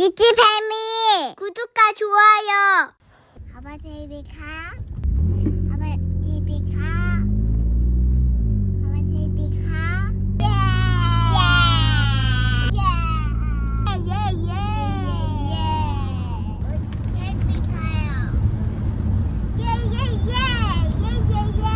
이치 뱀이 구독과 좋아요. 아빠 TV 가. 아빠 TV 가. 아빠 TV 가. 예. 예. 예. 예. 예. TV 가요. 예. 예. 예. 예. 예.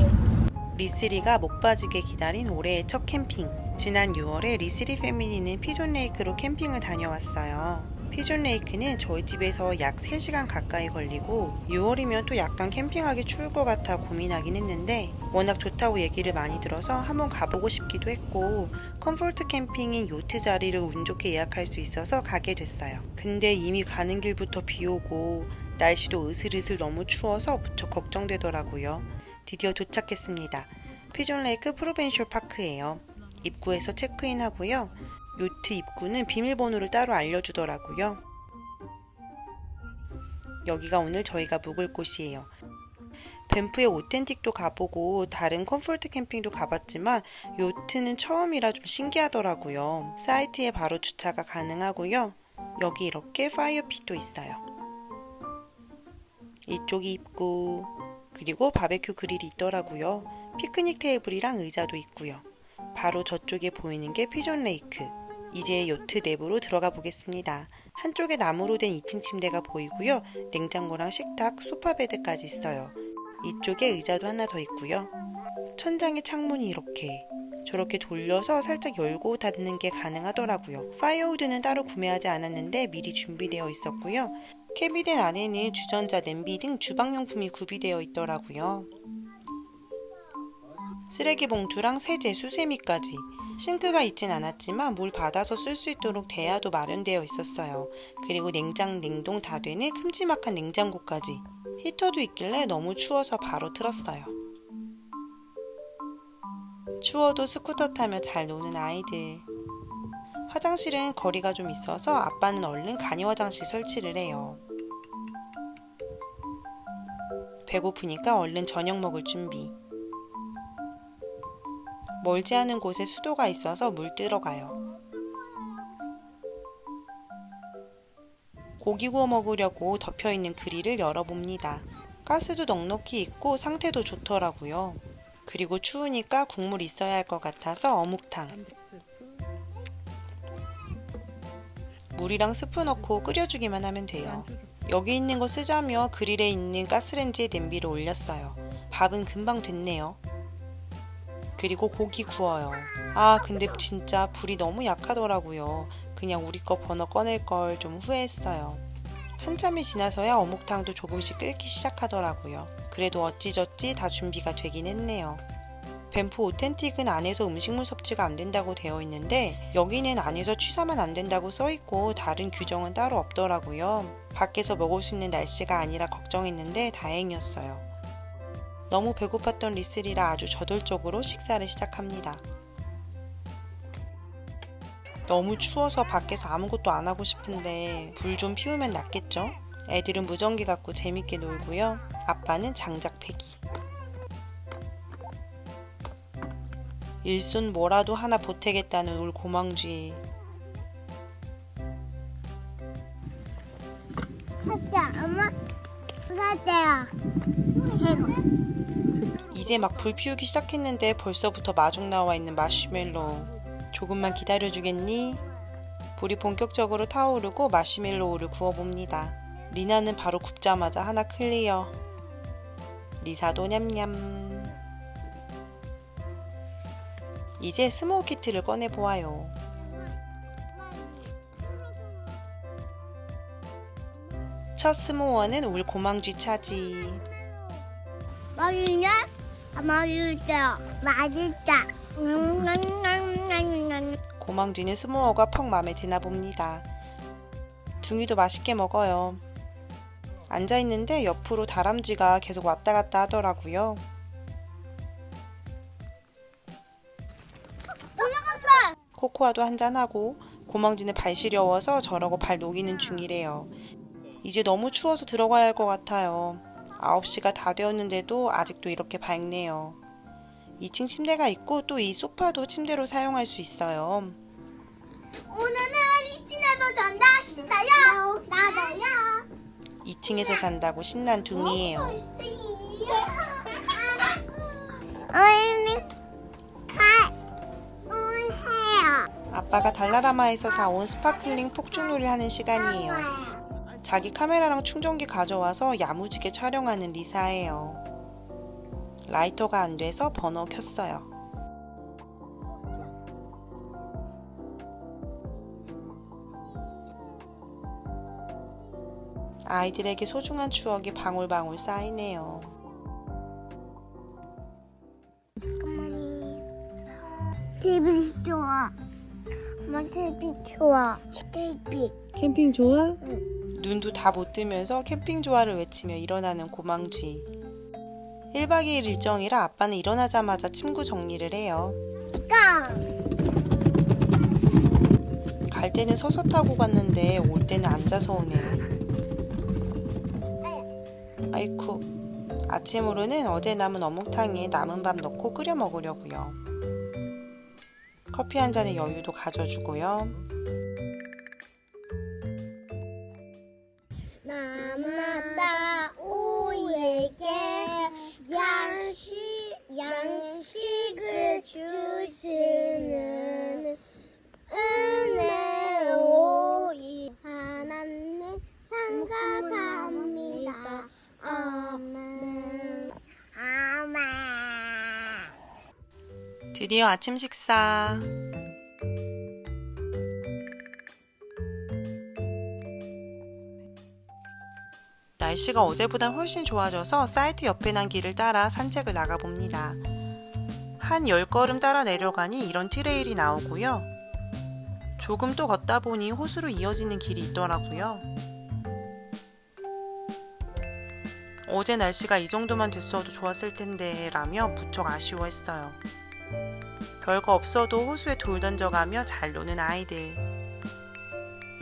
예. 리스리가 목 빠지게 기다린 올해의 첫 캠핑. 지난 6월에 리스리 패밀리는 피존 레이크로 캠핑을 다녀왔어요. 피존 레이크는 저희 집에서 약 3시간 가까이 걸리고 6월이면 또 약간 캠핑하기 추울 것 같아 고민하긴 했는데 워낙 좋다고 얘기를 많이 들어서 한번 가보고 싶기도 했고 컴포트 캠핑인 요트 자리를 운 좋게 예약할 수 있어서 가게 됐어요. 근데 이미 가는 길부터 비 오고 날씨도 으슬으슬 너무 추워서 무척 걱정되더라고요. 드디어 도착했습니다. 피존 레이크 프로벤셜 파크예요. 입구에서 체크인 하고요. 요트 입구는 비밀번호를 따로 알려주더라고요. 여기가 오늘 저희가 묵을 곳이에요. 밴프의 오텐틱도 가보고 다른 컴포트 캠핑도 가봤지만 요트는 처음이라 좀 신기하더라고요. 사이트에 바로 주차가 가능하고요. 여기 이렇게 파이어핏도 있어요. 이쪽이 입구, 그리고 바베큐 그릴이 있더라고요. 피크닉 테이블이랑 의자도 있고요. 바로 저쪽에 보이는 게 피존 레이크. 이제 요트 내부로 들어가 보겠습니다. 한쪽에 나무로 된 2층 침대가 보이고요. 냉장고랑 식탁, 소파 베드까지 있어요. 이쪽에 의자도 하나 더 있고요. 천장에 창문이 이렇게 저렇게 돌려서 살짝 열고 닫는 게 가능하더라고요. 파이어우드는 따로 구매하지 않았는데 미리 준비되어 있었고요. 캐비넷 안에는 주전자, 냄비 등 주방용품이 구비되어 있더라고요. 쓰레기 봉투랑 세제, 수세미까지. 싱크가 있진 않았지만 물 받아서 쓸 수 있도록 대야도 마련되어 있었어요. 그리고 냉장, 냉동 다 되는 큼지막한 냉장고까지. 히터도 있길래 너무 추워서 바로 틀었어요. 추워도 스쿠터 타며 잘 노는 아이들. 화장실은 거리가 좀 있어서 아빠는 얼른 간이 화장실 설치를 해요. 배고프니까 얼른 저녁 먹을 준비. 멀지 않은 곳에 수도가 있어서 물 뜨러 가요. 고기 구워 먹으려고 덮여 있는 그릴을 열어봅니다. 가스도 넉넉히 있고 상태도 좋더라고요. 그리고 추우니까 국물 있어야 할 것 같아서 어묵탕. 물이랑 스프 넣고 끓여주기만 하면 돼요. 여기 있는 거 쓰자며 그릴에 있는 가스렌지에 냄비를 올렸어요. 밥은 금방 됐네요. 그리고 고기 구워요. 아, 근데 진짜 불이 너무 약하더라고요. 그냥 우리 거 버너 꺼낼 걸 좀 후회했어요. 한참이 지나서야 어묵탕도 조금씩 끓기 시작하더라고요. 그래도 어찌저찌 다 준비가 되긴 했네요. 밴프 오텐틱은 안에서 음식물 섭취가 안 된다고 되어 있는데 여기는 안에서 취사만 안 된다고 써 있고 다른 규정은 따로 없더라고요. 밖에서 먹을 수 있는 날씨가 아니라 걱정했는데 다행이었어요. 너무 배고팠던 리슬이라 아주 저돌적으로 식사를 시작합니다. 너무 추워서 밖에서 아무것도 안 하고 싶은데 불 좀 피우면 낫겠죠? 애들은 무전기 갖고 재밌게 놀고요. 아빠는 장작 패기. 일손 뭐라도 하나 보태겠다는 울 고망쥐. 사자, 엄마. 사자야. 이제 막 불 피우기 시작했는데 벌써부터 마중 나와 있는 마시멜로. 조금만 기다려주겠니? 불이 본격적으로 타오르고 마시멜로우를 구워봅니다. 리나는 바로 굽자마자 하나 클리어. 리사도 냠냠. 이제 스모어 키트를 꺼내 보아요. 첫 스모어는 울 고망쥐 차지. 맛있냐? 아, 맛있다. 맛있다. 음. 고망쥐는 스모어가 퍽 마음에 드나 봅니다. 둥이도 맛있게 먹어요. 앉아 있는데 옆으로 다람쥐가 계속 왔다 갔다 하더라고요. 올라갔어. 코코아도 한잔하고 고망쥐는 발 시려워서 저러고 발 녹이는 중이래요. 이제 너무 추워서 들어가야 할 것 같아요. 9시가 다 되었는데도 아직도 이렇게 밝네요. 2층 침대가 있고 또 이 소파도 침대로 사용할 수 있어요. 오늘은 이진에도 잔다. 나요. 나도요. 2층에서 산다고 신난 둥이에요. 가 오세요. 아빠가 달라라마에서 사온 스파클링 폭죽놀이를 하는 시간이에요. 자기 카메라랑 충전기 가져와서 야무지게 촬영하는 리사예요. 라이터가 안 돼서 버너 켰어요. 아이들에게 소중한 추억이 방울방울 쌓이네요. TV 좋아. 엄마 TV 좋아. TV. 캠핑 좋아? 눈도 다 못 뜨면서 캠핑 좋아를 외치며 일어나는 고망쥐. 1박 2일 일정이라 아빠는 일어나자마자 침구 정리를 해요. 깡. 갈 때는 서서 타고 갔는데 올 때는 앉아서 오네요. 아이쿠. 아침으로는 어제 남은 어묵탕에 남은 밥 넣고 끓여 먹으려고요. 커피 한 잔의 여유도 가져주고요. 드디어 아침 식사. 날씨가 어제보단 훨씬 좋아져서 사이트 옆에 난 길을 따라 산책을 나가봅니다. 한 10걸음 따라 내려가니 이런 트레일이 나오고요. 조금 또 걷다 보니 호수로 이어지는 길이 있더라고요. 어제 날씨가 이 정도만 됐어도 좋았을 텐데 라며 무척 아쉬워했어요. 별거 없어도 호수에 돌 던져가며 잘 노는 아이들.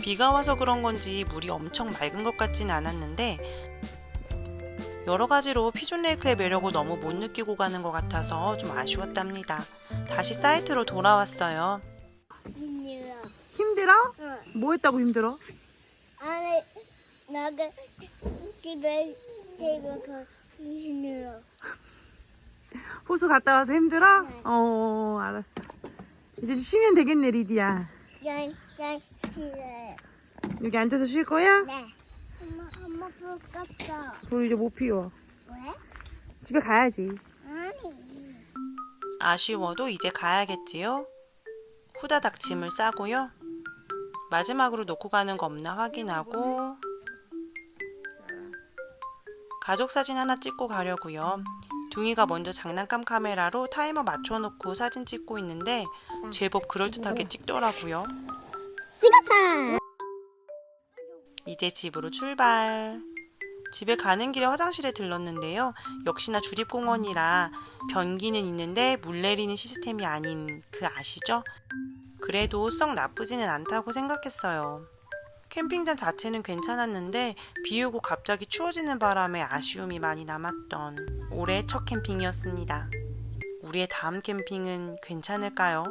비가 와서 그런 건지 물이 엄청 맑은 것 같지는 않았는데 여러 가지로 피존 레이크의 매력을 너무 못 느끼고 가는 것 같아서 좀 아쉬웠답니다. 다시 사이트로 돌아왔어요. 힘들어 힘들어? 응. 뭐 했다고 힘들어? 아니 나가 집에 집에 가 힘들어 호수 갔다 와서 힘들어? 네. 어, 알았어. 이제 쉬면 되겠네, 리디야. 여기 앉아서 쉴 거야? 네 엄마 엄마 불 껐어 불 이제 못 피워. 왜? 집에 가야지. 아니 아쉬워도 이제 가야겠지요? 후다닥 짐을 싸고요. 마지막으로 놓고 가는 거 없나 확인하고 가족 사진 하나 찍고 가려고요. 둥이가 먼저 장난감 카메라로 타이머 맞춰놓고 사진 찍고 있는데 제법 그럴듯하게 찍더라고요. 찍었다 이제 집으로 출발. 집에 가는 길에 화장실에 들렀는데요. 역시나 주립공원이라 변기는 있는데 물 내리는 시스템이 아닌 그 아시죠? 그래도 썩 나쁘지는 않다고 생각했어요. 캠핑장 자체는 괜찮았는데 비 오고 갑자기 추워지는 바람에 아쉬움이 많이 남았던 올해 첫 캠핑이었습니다. 우리의 다음 캠핑은 괜찮을까요?